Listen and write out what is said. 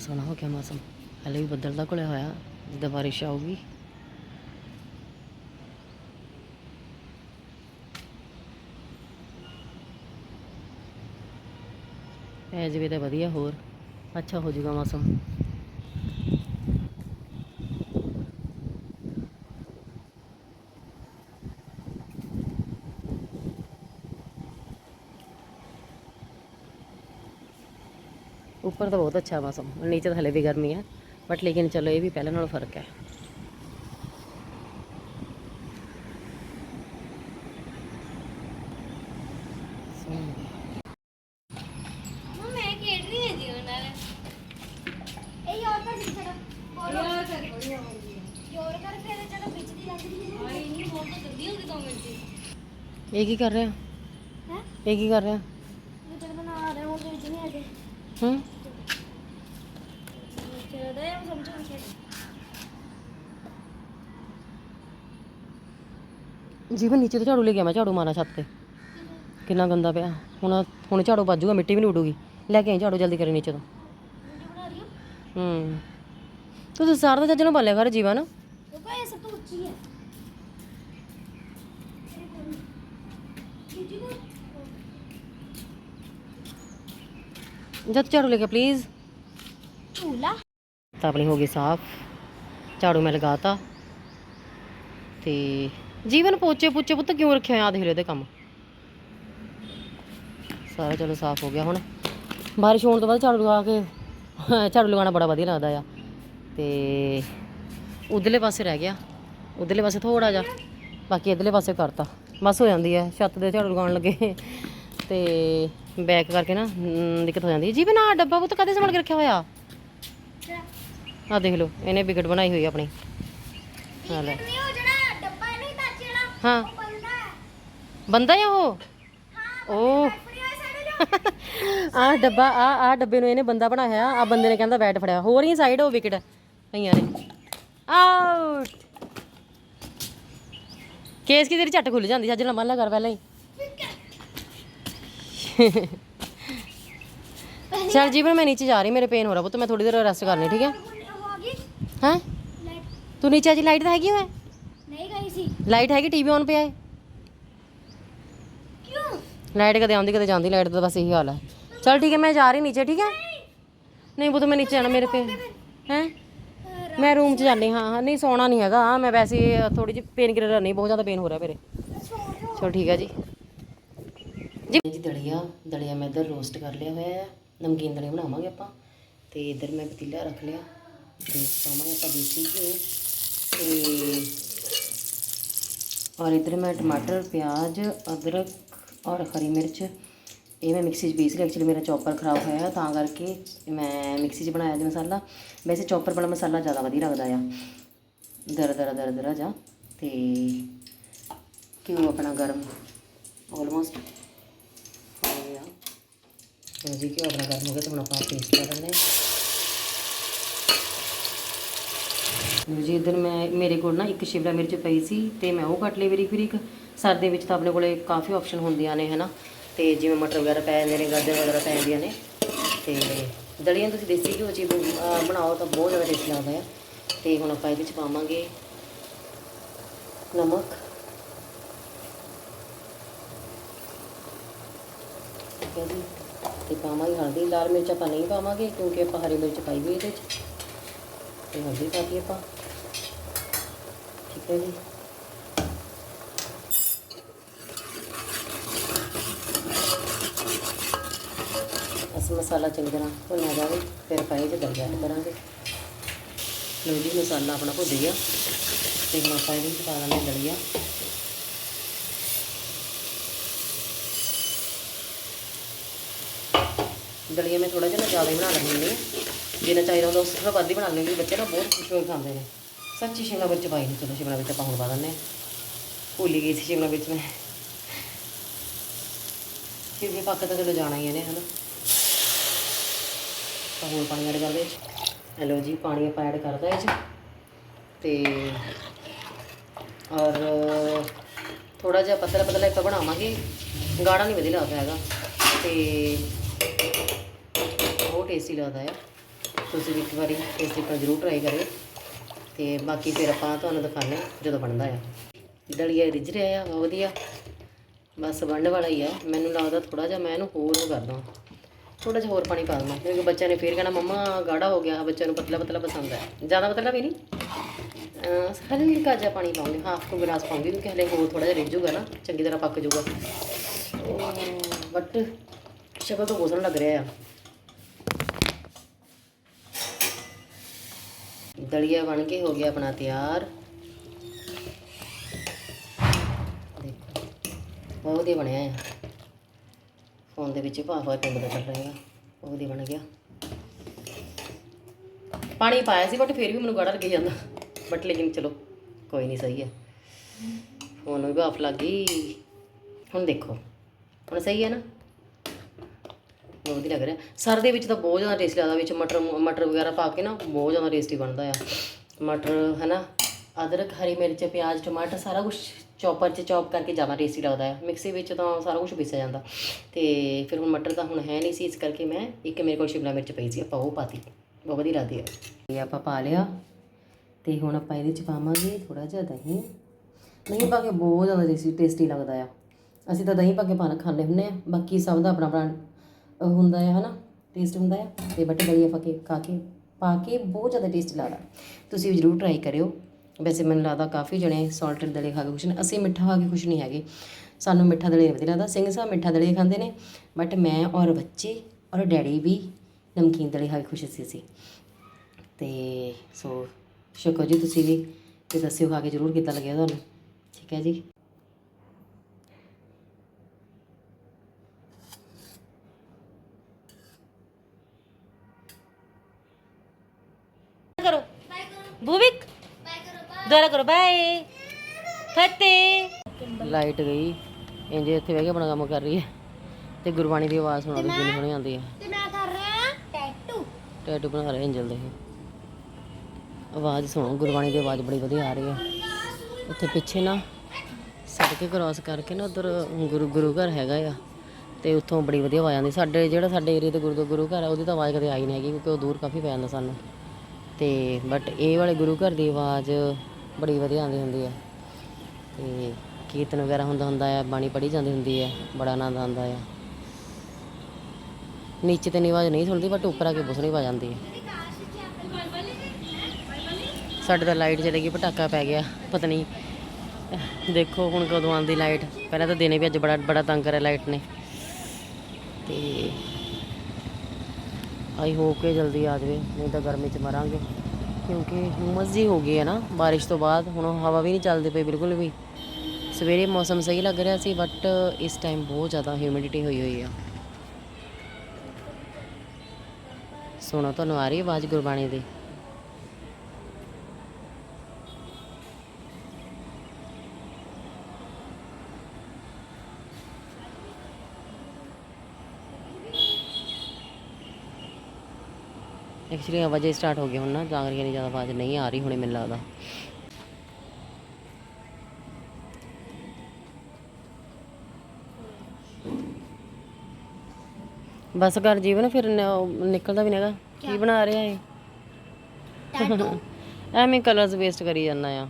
ਸੋਹਣਾ ਹੋ ਗਿਆ ਮੌਸਮ? ਹਲੇ ਵੀ ਬੱਦਲ ਦਾ ਘੁਲਿਆ ਹੋਇਆ, ਜਿੱਦਾਂ ਬਾਰਿਸ਼ ਆਊਗੀ। ਐ ਜਿਵੇਂ ਤਾਂ ਵਧੀਆ, ਹੋਰ? ਅੱਛਾ ਹੋ ਜਾਊਗਾ ਮੌਸਮ ਉੱਪਰ ਤਾਂ ਬਹੁਤ ਅੱਛਾ ਮੌਸਮ ਨੀਚੇ ਤਾਂ ਹਲੇ ਵੀ ਗਰਮੀ ਹੈ ਬਟ ਲੇਕਿਨ ਚਲੋ ਇਹ ਵੀ ਪਹਿਲਾਂ ਨਾਲੋਂ ਫ਼ਰਕ ਹੈ ਮੈਂ ਖੇਡ ਰਹੀ ਹਾਂ ਜੀ ਉਹਨਾਂ ਨਾਲ ਇਹ ਯਾਰ ਕਰ ਜਿਹੜਾ ਯਾਰ ਕਰ ਯਾਰ ਕਰ ਫਿਰ ਜਿਹੜਾ ਵਿੱਚ ਦੀ ਲੱਗ ਰਹੀ ਹੈ ਆਈ ਨਹੀਂ ਬਹੁਤ ਤਾਂ ਜਲਦੀ ਹੋ ਗਈ 2 ਮਿੰਟ ਦੀ ਇਹ ਕੀ ਕਰ ਰਿਹਾ ਹੈ ਇਹ ਕੀ ਕਰ ਰਿਹਾ ਇਹ ਜਿਹੜਾ ਬਣਾ ਰਹੇ ਉਹਦੇ ਵਿੱਚ ਨਹੀਂ ਆਦੇ ਹੂੰ। ਚਲੋ ਦੇ ਜੀਵਨ ਨੀਚੇ ਤੋਂ ਝਾੜੂ ਲੈ ਗਿਆ ਮੈਂ ਝਾੜੂ ਮਾਰਾਂ ਛੱਤ ਤੇ। ਕਿੰਨਾ ਗੰਦਾ ਪਿਆ। ਹੁਣ ਹੁਣ ਝਾੜੂ ਵੱਜੂਗਾ, ਮਿੱਟੀ ਵੀ ਨਹੀਂ ਉੱਡੂਗੀ। ਲੈ ਕੇ ਆਈ ਝਾੜੂ ਜਲਦੀ ਕਰੀ ਨੀਚੇ ਤੋਂ। ਵੀਡੀਓ ਬਣਾ ਹੂੰ। ਤੂੰ ਸਾਰਾ ਦਾ ਚੱਜ ਨਾਲ ਬਾਲਿਆ ਕਰ ਜੀਵਨ। ਦੇਖੋ ਇਹ ਸਭ ਤੋਂ ਉੱਚੀ ਹੈ ਜੀ ਨੂੰ ਜਦ ਝਾੜੂ ਲੈ ਕੇ ਪਲੀਜ਼ ਝੂਲਾ। ਤਾਂ ਆਪਣੀ ਹੋ ਗਈ ਸਾਫ਼। ਝਾੜੂ ਮੈਂ ਲਗਾਤਾ। ਤੇ ਜੀਵਨ ਪੋਚੇ ਪੁੱਚੇ ਪੁੱਤ ਕਿਉਂ ਰੱਖਿਆ ਆ ਦੇਖ ਲੈ ਇਹਦੇ ਕੰਮ? ਸਾਰਾ ਚਲੋ ਸਾਫ਼ ਹੋ ਗਿਆ ਹੁਣ। ਬਾਰਿਸ਼ ਹੋਣ ਤੋਂ ਬਾਅਦ ਝਾੜੂ ਲਗਾ ਕੇ ਝਾੜੂ ਲਗਾਉਣਾ ਬੜਾ ਵਧੀਆ ਲੱਗਦਾ ਆ। ਤੇ ਉਧਰਲੇ ਪਾਸੇ ਰਹਿ ਗਿਆ। ਉਧਰਲੇ ਪਾਸੇ ਥੋੜਾ ਜਿਹਾ। ਬਾਕੀ ਇਧਰਲੇ ਪਾਸੇ ਕਰਤਾ। ਬਸ ਹੋ ਜਾਂਦੀ ਹੈ ਛੱਤ ਦੇ ਝਾੜੂ ਲਗਾਉਣ ਲੱਗੇ। ਤੇ ਬੈਕ ਕਰਕੇ ਨਾ ਦਿੱਕਤ ਹੋ ਜਾਂਦੀ ਹੈ। ਜੀਵਨ ਆ ਡੱਬਾ ਪੁੱਤ ਕਦੇ ਸੰਭਾਲ ਕੇ ਰੱਖਿਆ ਹੋਇਆ? ਆ ਦੇਖ ਲਓ ਇਹਨੇ ਵਿਕਟ ਬਣਾਈ ਹੋਈ ਆਪਣੀ। ਹਾਂ ਲੈ। ਨਹੀਂ ਉਹ ਜਿਹੜਾ ਡੱਬਾ ਹੈ ਵਾਲਾ ਹਾਂ। ਉਹ ਬੰਦਾ ਹੈ ਬੰਦਾ ਆ ਉਹ ਉਹ ਆ ਡੱਬਾ ਆ ਆ ਡੱਬੇ ਨੂੰ ਇਹਨੇ ਬੰਦਾ ਬਣਾਇਆ ਆ ਬੰਦੇ ਨੇ ਕਹਿੰਦਾ ਬੈਟ ਫੜਿਆ। ਹੋਰ ਹੀ ਸਾਈਡ ਉਹ ਵਿਕਟ ਪਈਆਂ ਨੇ। ਆਊਟ ਕੇਸ ਕੀ ਤੇਰੀ ਝੱਟ ਖੁੱਲ ਜਾਂਦੀ ਅੱਜ ਲੰਮਾ ਲਾ ਕਰ ਪਹਿਲਾਂ ਹੀ। ਚਲ ਜੀਵਨ, ਮੈਂ ਨੀਚੇ ਜਾ ਰਹੀ, ਮੇਰੇ ਪੇਨ ਹੋ ਰਿਹਾ ਪੁੱਤ, ਮੈਂ ਥੋੜੀ ਦੇਰ ਰੈਸਟ ਕਰਨੀ ਠੀਕ ਹੈ? ਉਹ ਆ ਤੂੰ ਨੀਚੇ ਜੀ ਲਾਈਟ ਤਾਂ ਹੈਗੀ ਹੋਏ ਨਹੀਂ ਗਈ ਸੀ ਲਾਈਟ ਹੈਗੀ ਟੀਵੀ ਔਨ ਪਿਆ ਹੈ ਕਿਉਂ ਲਾਈਟ ਕਦੇ ਆਉਂਦੀ, ਕਦੇ ਜਾਂਦੀ ਲਾਈਟ ਦਾ ਬਸ ਇਹੀ ਹਾਲ ਹੈ ਚਲ ਠੀਕ ਹੈ, ਮੈਂ ਜਾ ਰਹੀ ਨੀਚੇ, ਠੀਕ ਹੈ? ਨਹੀਂ ਬੁੱਤ ਮੈਂ ਨੀਚੇ ਜਾਣਾ, ਮੇਰੇ ਤੇ ਹੈ? ਮੈਂ ਰੂਮ 'ਚ ਜਾਂਦੀ, ਹਾਂ ਹਾਂ, ਨਹੀਂ ਸੌਣਾ ਨਹੀਂ ਹੈਗਾ। ਮੈਂ ਵੈਸੇ ਥੋੜੀ ਜਿਹੀ ਪੇਨ ਕਿਲਰ ਨਹੀਂ, ਬਹੁਤ ਜ਼ਿਆਦਾ ਪੇਨ ਹੋ ਰਿਹਾ ਮੇਰੇ। ਚਲੋ ਠੀਕ ਹੈ ਜੀ। ਜੀ ਜੀ ਦਲੀਆ ਦਲੀਆ ਮੈਂ ਇੱਧਰ ਰੋਸਟ ਕਰ ਲਿਆ ਹੋਇਆ ਹੈ ਨਮਕੀਨ ਦਲੀਆ ਬਣਾਵਾਂਗੇ ਆਪਾਂ। ਤੇ ਇੱਧਰ ਮੈਂ ਪਤੀਲਾ ਰੱਖ ਲਿਆ। ਤੇ ਪਾਵਾਂਗੇ ਆਪਾਂ, ਦੇਸੀ ਘਿਓ। ਤੇ ਔਰ ਇਧਰ ਮੈਂ ਟਮਾਟਰ, ਪਿਆਜ਼, ਅਦਰਕ ਔਰ ਹਰੀ ਮਿਰਚ। ਇਹ ਮੈਂ ਮਿਕਸੀ 'ਚ ਪੀਸ ਲਿਆ ਐਕਚੁਅਲੀ ਮੇਰਾ ਚੌਪਰ ਖਰਾਬ ਹੋਇਆ ਹੈ ਤਾਂ ਕਰਕੇ ਮੈਂ ਮਿਕਸੀ 'ਚ ਬਣਾਇਆ ਜੀ ਮਸਾਲਾ। ਵੈਸੇ ਚੌਪਰ ਵਾਲਾ ਮਸਾਲਾ ਜ਼ਿਆਦਾ ਵਧੀਆ ਲੱਗਦਾ ਆ। ਦਰ ਦਰ ਦਰ ਦਰ ਜਾ। ਤੇ ਘਿਓ ਆਪਣਾ ਗਰਮ ਆਲਮੋਸਟ ਤੇ ਜੀ ਘਿਓ ਆਪਣਾ ਗਰਮ ਹੋ ਗਿਆ ਤੇ ਹੁਣ ਆਪਾਂ ਪੇਸਟ ਕਰ ਦਿੰਦੇ ਹਾਂ। ਜੀ, ਇਧਰ ਮੈਂ, ਮੇਰੇ ਕੋਲ ਨਾ ਇੱਕ ਸ਼ਿਮਲਾ ਮਿਰਚ ਪਈ ਸੀ ਤੇ ਮੈਂ ਉਹ ਕੱਟ ਲਈ ਬਰੀਕ ਬਰੀਕ ਸਰਦੀ ਵਿੱਚ ਤਾਂ ਆਪਣੇ ਕੋਲੇ ਕਾਫੀ ਆਪਸ਼ਨ ਹੁੰਦੀਆਂ ਨੇ, ਹਨਾ? ਤੇ ਜਿਵੇਂ ਮਟਰ ਵਗੈਰਾ ਪੈ ਜਾਂਦੇ ਨੇ, ਗਾਜਰ ਵਗੈਰਾ ਪੈ ਜਾਂਦੀਆਂ ਨੇ। ਤੇ ਦਲੀਆਂ ਤੁਸੀਂ ਦੇਸੀ ਘਿਓ ਚ ਬਣਾਓ ਤਾਂ ਬਹੁਤ ਜ਼ਿਆਦਾ ਟੇਸਟੀ ਲੱਗਦਾ ਹੈ ਤੇ ਹੁਣ ਆਪਾਂ ਇਹਦੇ ਵਿੱਚ ਪਾਵਾਂਗੇ ਨਮਕ। ਠੀਕ ਹੈ ਜੀ। ਤੇ ਪਾਵਾਂਗੇ ਹਲਦੀ, ਲਾਲ ਮਿਰਚ ਆਪਾਂ ਨਹੀਂ ਪਾਵਾਂਗੇ ਕਿਉਂਕਿ ਆਪਾਂ ਹਰੀ ਮਿਰਚ ਪਾਈ ਹੋਈ ਇਹਦੇ 'ਚ। ਤੇ ਹਲਦੀ ਪਾ ਪਾਤੀ ਆਪਾਂ। ਠੀਕ ਹੈ ਜੀ। ਅਸ ਮਸਾਲਾ ਚੰਗੀ ਤਰ੍ਹਾਂ ਭੁੰਨਿਆ ਜਾਵੇ, ਫਿਰ ਆਪਾਂ ਇਹ 'ਚ ਦਲੀਆ ਐਡ ਕਰਾਂਗੇ। ਲਓ ਜੀ, ਮਸਾਲਾ ਆਪਣਾ ਭੁੱਜ ਗਿਆ। ਤੇ ਹੁਣ ਆਪਾਂ ਇਹਦੇ ਵਿੱਚ ਪਾ ਦਲੀਆ। ਦਲੀਆ ਮੈਂ ਥੋੜਾ ਜਿਹਾ ਨਾ ਜ਼ਿਆਦਾ ਹੀ ਬਣਾ ਲੈਂਦੀ ਹੁੰਦੀ ਹਾਂ। ਜਿੰਨਾ ਚਾਹੀਦਾ ਹੁੰਦਾ ਉਸ ਤੋਂ ਵੱਧ ਹੀ ਬਣਾ ਲੈਂਦੀ ਬੱਚੇ ਨਾ ਬਹੁਤ ਖੁਸ਼ ਹੋ ਕੇ ਖਾਂਦੇ ਨੇ। ਸੱਚੀ ਸ਼ਿਮਲਾ ਮਿਰਚ ਪਾਈ ਨਹੀਂ ਚਲੋ, ਸ਼ਿਮਲਾ ਮਿਰਚ ਆਪਾਂ ਹੁਣ ਪਾ ਦਿੰਦੇ ਹਾਂ। ਭੁੱਲ ਗਈ ਸੀ ਸ਼ਿਮਲਾ ਮਿਰਚ ਮੈਂ। ਕਿਉਂਕਿ ਪੱਕ ਤਾਂ ਚਲੋ ਜਾਣਾ ਹੀ ਇਹਨੇ, ਹਨਾ। ਤਾਂ ਹੋਰ ਪਾਣੀ ਐਡ ਕਰਦੇ ਹੈਲੋ ਜੀ, ਪਾਣੀ ਆਪਾਂ ਐਡ ਕਰਦਾ ਇਹ ਚ। ਤੇ ਔਰ ਥੋੜਾ ਜਿਹਾ ਪਤਲਾ ਪਤਲਾ ਇੱਕ ਬਣਾਵਾਂਗੇ। ਗਾੜਾ ਨਹੀਂ ਵਧੀਆ ਲੱਗਦਾ ਹੈਗਾ। ਤੇ ਟੇਸਟੀ ਲੱਗਦਾ ਆ। ਤੁਸੀਂ ਵੀ ਇੱਕ ਵਾਰੀ ਇਸ ਤਰੀਕੇ ਨਾਲ ਜ਼ਰੂਰ ਟਰਾਈ ਕਰਿਓ। ਤੇ ਬਾਕੀ ਫਿਰ ਆਪਾਂ ਤੁਹਾਨੂੰ ਦਿਖਾਉਂਦੇ ਹਾਂ ਜਦੋਂ ਬਣਦਾ ਆ। ਦਲੀਆ ਰਿੱਝ ਰਿਹਾ ਆ, ਬਹੁਤ ਵਧੀਆ। ਬਸ ਬਣਨ ਵਾਲਾ ਹੀ ਆ। ਮੈਨੂੰ ਲੱਗਦਾ ਥੋੜਾ ਜਿਹਾ ਮੈਂ ਇਹਨੂੰ ਹੋਰ ਉਹ ਕਰਦਾ ਥੋੜਾ ਜਿਹਾ ਹੋਰ ਪਾਣੀ ਪਾ ਦਵਾਂ। ਕਿਉਂਕਿ ਬੱਚਿਆਂ ਨੇ ਫੇਰ ਕਹਿਣਾ, ਮੰਮਾ, ਗਾੜਾ ਹੋ ਗਿਆ। ਬੱਚਿਆਂ ਨੂੰ ਪਤਲਾ ਪਤਲਾ ਪਸੰਦ ਹੈ ਜ਼ਿਆਦਾ ਪਤਲਾ ਵੀ ਨਹੀਂ। ਅਹ ਹਲਕਾ ਜਿਹਾ ਪਾਣੀ ਪਾਉਂਗੀ ਹਾਫ ਕੁ ਗਲਾਸ ਪਾਉਂਗੀ ਕਿਉਂਕਿ ਹਲੇ ਹੋਰ ਥੋੜਾ ਜਿਹਾ ਰਿੱਝੂਗਾ ਨਾ। ਚੰਗੀ ਤਰ੍ਹਾਂ ਪੱਕ ਜਾਊਗਾ ਬਟ ਸ਼ਬਦ ਤੋਂ ਬਹੁਤ ਲੱਗ ਰਿਹਾ ਆ। ਦਲੀਆ ਬਣ ਕੇ ਹੋ ਗਿਆ ਆਪਣਾ ਤਿਆਰ। ਦੇਖੋ ਬਹੁਤ ਵਧੀਆ ਬਣਿਆ ਹੈ ਫੋਨ ਦੇ ਵਿੱਚ ਭਾਫਾ ਪਿੰਡ ਦਾ ਚੱਲ ਰਿਹਾ ਬਹੁਤ ਵਧੀਆ ਬਣ ਗਿਆ। ਪਾਣੀ ਪਾਇਆ ਸੀ ਬਟ ਫਿਰ ਵੀ ਮੈਨੂੰ ਗਾੜਾ ਲੱਗ ਜਾਂਦਾ। ਬਟ ਲੇਕਿਨ ਚਲੋ, ਕੋਈ ਨਹੀਂ, ਸਹੀ ਹੈ ਫੋਨ ਵੀ ਭਾਫ ਲੱਗ ਗਈ। ਹੁਣ ਦੇਖੋ। ਹੁਣ ਸਹੀ ਹੈ ਨਾ? ਬਹੁਤ ਵਧੀਆ ਲੱਗ ਰਿਹਾ। ਸਰ ਦੇ ਵਿੱਚ ਤਾਂ ਬਹੁਤ ਜ਼ਿਆਦਾ ਟੇਸਟੀ ਲੱਗਦਾ, ਵਿੱਚ ਮਟਰ ਮਟਰ ਵਗੈਰਾ ਪਾ ਕੇ ਨਾ, ਬਹੁਤ ਜ਼ਿਆਦਾ ਟੇਸਟੀ ਬਣਦਾ ਆ। ਮਟਰ ਹੈ ਨਾ ਅਦਰਕ, ਹਰੀ ਮਿਰਚ, ਪਿਆਜ਼, ਟਮਾਟਰ, ਸਾਰਾ ਕੁਝ ਚੌਪਰ 'ਚ ਚੌਪ ਕਰਕੇ ਜ਼ਿਆਦਾ ਟੇਸਟੀ ਲੱਗਦਾ ਹੈ ਮਿਕਸੀ ਵਿੱਚ ਤਾਂ ਸਾਰਾ ਕੁਝ ਪੀਸਿਆ ਜਾਂਦਾ। ਤੇ ਫਿਰ ਹੁਣ ਮਟਰ ਤਾਂ ਹੁਣ ਹੈ ਨਹੀਂ ਸੀ, ਇਸ ਕਰਕੇ ਮੈਂ ਇੱਕ ਮੇਰੇ ਕੋਲ ਸ਼ਿਮਲਾ ਮਿਰਚ ਪਈ ਸੀ, ਆਪਾਂ ਉਹ ਪਾਤੀ। ਬਹੁਤ ਵਧੀਆ ਲੱਗਦੀ ਹੈ ਇਹ ਆਪਾਂ ਪਾ ਲਿਆ। ਤੇ ਹੁਣ ਆਪਾਂ ਇਹਦੇ 'ਚ ਪਾਵਾਂਗੇ ਥੋੜਾ ਜਿਹਾ ਦਹੀਂ। ਦਹੀਂ ਪਾ ਕੇ ਬਹੁਤ ਜ਼ਿਆਦਾ ਟੇਸਟੀ ਟੇਸਟੀ ਲੱਗਦਾ ਆ। ਅਸੀਂ ਤਾਂ ਦਹੀਂ ਪਾ ਕੇ ਪਾਣਾ ਖਾਂਦੇ ਹੁੰਦੇ ਆ। ਬਾਕੀ ਸਭ ਦਾ ਆਪਣਾ ਆਪਣਾ ਹੁੰਦਾ ਹੈ ਹਨਾ? ਟੇਸਟ ਹੁੰਦਾ ਹੈ ਤੇ ਬਟ ਦਲੀਆ ਫਾ ਕੇ ਖਾ ਕੇ, ਪਾ ਕੇ ਬਹੁਤ ਜ਼ਿਆਦਾ ਟੇਸਟ ਲੱਗਦਾ। ਤੁਸੀਂ ਵੀ ਜ਼ਰੂਰ ਟਰਾਈ ਕਰਿਓ। ਵੈਸੇ ਮੈਨੂੰ ਲੱਗਦਾ ਕਾਫੀ ਜਣੇ ਸਾਲਟਡ ਦਲੇ ਖਾ ਕੇ ਖੁਸ਼ ਨੇ। ਅਸੀਂ ਮਿੱਠਾ ਖਾ ਕੇ ਖੁਸ਼ ਨਹੀਂ ਹੈਗੇ। ਸਾਨੂੰ ਮਿੱਠਾ ਦਲੀਆ ਵਧੀਆ ਲੱਗਦਾ। ਸਿੰਘ ਸਾਹਿਬ ਮਿੱਠਾ ਦਲੇ ਖਾਂਦੇ ਨੇ। ਬਟ ਮੈਂ ਔਰ ਬੱਚੇ ਔਰ ਡੈਡੀ ਵੀ ਨਮਕੀਨ ਦਲੇ ਖਾ ਕੇ ਖੁਸ਼ ਸੀ ਸੀ ਤੇ ਸੋ ਸ਼ੁਕਰ ਜੀ ਤੁਸੀਂ ਵੀ। ਤੇ ਦੱਸਿਓ ਖਾ ਕੇ ਜ਼ਰੂਰ ਕਿੱਦਾਂ ਲੱਗਿਆ ਤੁਹਾਨੂੰ। ਠੀਕ ਹੈ ਜੀ ਕਰੋ ਬਾਏ ਕਰੋ ਭੂਵਿਕ ਦੁਆਰਾ ਕਰੋ ਬਾਏ। ਫਤਿਹ। ਲਾਈਟ ਗਈ। ਇੰਜੇ ਇੱਥੇ ਬਹਿ ਕੇ ਆਪਣਾ ਕੰਮ ਕਰ ਰਹੀ ਹੈ। ਤੇ ਗੁਰਬਾਣੀ ਦੀ ਆਵਾਜ਼ ਸੁਣਾ ਦਿਓ ਜਿੰਨੀ ਸੋਹਣੀ ਆਉਂਦੀ ਹੈ। ਤੇ ਮੈਂ ਕਰ ਰਿਹਾ ਟੈਟੂ। ਟੈਟੂ ਬਣਾ ਰਹੇ ਐਂਜਲ ਦੇ। ਆਵਾਜ਼ ਸੁਣੋ ਗੁਰਬਾਣੀ ਦੀ ਆਵਾਜ਼ ਬੜੀ ਵਧੀਆ ਆ ਰਹੀ ਹੈ। ਉੱਥੇ ਪਿੱਛੇ ਨਾ ਸੜਕ ਕ੍ਰਾਸ ਕਰਕੇ ਨਾ ਉਧਰ ਗੁਰੂ ਗੁਰੂ ਘਰ ਹੈਗਾ ਆ। ਤੇ ਉੱਥੋਂ ਬੜੀ ਵਧੀਆ ਆਵਾਜ਼ ਆਉਂਦੀ। ਸਾਡੇ ਜਿਹੜਾ ਸਾਡੇ ਏਰੀਆ ਤੇ ਗੁਰੂ ਗੁਰੂ ਘਰ ਆ ਉਹਦੀ ਤਾਂ ਆਵਾਜ਼ ਕਦੇ ਆਈ ਨਹੀਂ ਹੈਗੀ ਕਿਉਂਕਿ ਉਹ ਦੂਰ ਕਾਫੀ ਪੈ ਜਾਂਦਾ ਸਾਨੂੰ। ਤੇ ਬਟ ਇਹ ਵਾਲੇ ਗੁਰੂ ਘਰ ਦੀ ਆਵਾਜ਼ ਬੜੀ ਵਧੀਆ ਆਉਂਦੀ ਹੁੰਦੀ ਹੈ ਤੇ ਕੀਰਤਨ ਵਗੈਰਾ ਹੁੰਦਾ ਹੁੰਦਾ ਆ, ਬਾਣੀ ਪੜ੍ਹੀ ਜਾਂਦੀ ਹੁੰਦੀ ਹੈ ਬੜਾ ਆਨੰਦ ਆਉਂਦਾ ਆ। ਨੀਚੇ ਤੇ ਨੀ ਆਵਾਜ਼ ਨਹੀਂ ਸੁਣਦੀ ਬਟ ਉੱਪਰ ਆ ਕੇ ਬੁਸਰੀ ਸੋਹਣੀ ਆਵਾਜ਼ ਆਉਂਦੀ ਹੈ ਸਾਡੇ ਤਾਂ ਲਾਈਟ ਚਲੇ ਗਈ ਪਟਾਕਾ ਪੈ ਗਿਆ, ਪਤਾ ਨਹੀਂ, ਦੇਖੋ ਹੁਣ ਕਦੋਂ ਆਉਂਦੀ ਲਾਈਟ ਪਹਿਲਾਂ ਤਾਂ ਦਿਨੇ ਵੀ ਅੱਜ ਬੜਾ ਬੜਾ ਤੰਗ ਕਰਿਆ ਲਾਈਟ ਨੇ। ਤੇ ਆਈ ਹੋ ਕੇ ਜਲਦੀ ਆ ਜਾਵੇ, ਨਹੀਂ ਤਾਂ ਗਰਮੀ 'ਚ ਮਰਾਂਗੇ। ਕਿਉਂਕਿ ਹੁਮਸ ਜੀ ਹੋ ਗਈ ਹੈ ਨਾ, ਬਾਰਿਸ਼ ਤੋਂ ਬਾਅਦ, ਹੁਣ ਹਵਾ ਵੀ ਨਹੀਂ ਚੱਲਦੀ ਪਈ ਬਿਲਕੁਲ ਵੀ। ਸਵੇਰੇ ਮੌਸਮ ਸਹੀ ਲੱਗ ਰਿਹਾ ਸੀ ਬਟ ਇਸ ਟਾਈਮ ਬਹੁਤ ਜ਼ਿਆਦਾ ਹਿਊਮਿਡਿਟੀ ਹੋਈ ਹੋਈ ਆ। ਸੁਣੋ, ਤੁਹਾਨੂੰ ਆ ਰਹੀ ਆਵਾਜ਼ ਗੁਰਬਾਣੀ ਦੀ। ਐਕਚੁਅਲੀ ਆਵਾਜ਼ ਸਟਾਰਟ ਹੋ ਗਈ ਹੁਣ ਨਾ ਤਾਂ ਕਰਕੇ ਨਹੀਂ ਜ਼ਿਆਦਾ ਆਵਾਜ਼ ਨਹੀਂ ਆ ਰਹੀ ਹੁਣੇ ਮੈਨੂੰ ਲੱਗਦਾ। ਬਸ ਕਰ ਜੀਵਨ ਫਿਰ ਨਿਕਲਦਾ ਵੀ ਨਹੀਂਗਾ ਕੀ ਬਣਾ ਰਿਹਾ ਏ ਐਵੇਂ ਕਲਰਸ ਵੇਸਟ ਕਰੀ ਜਾਂਦਾ ਆ।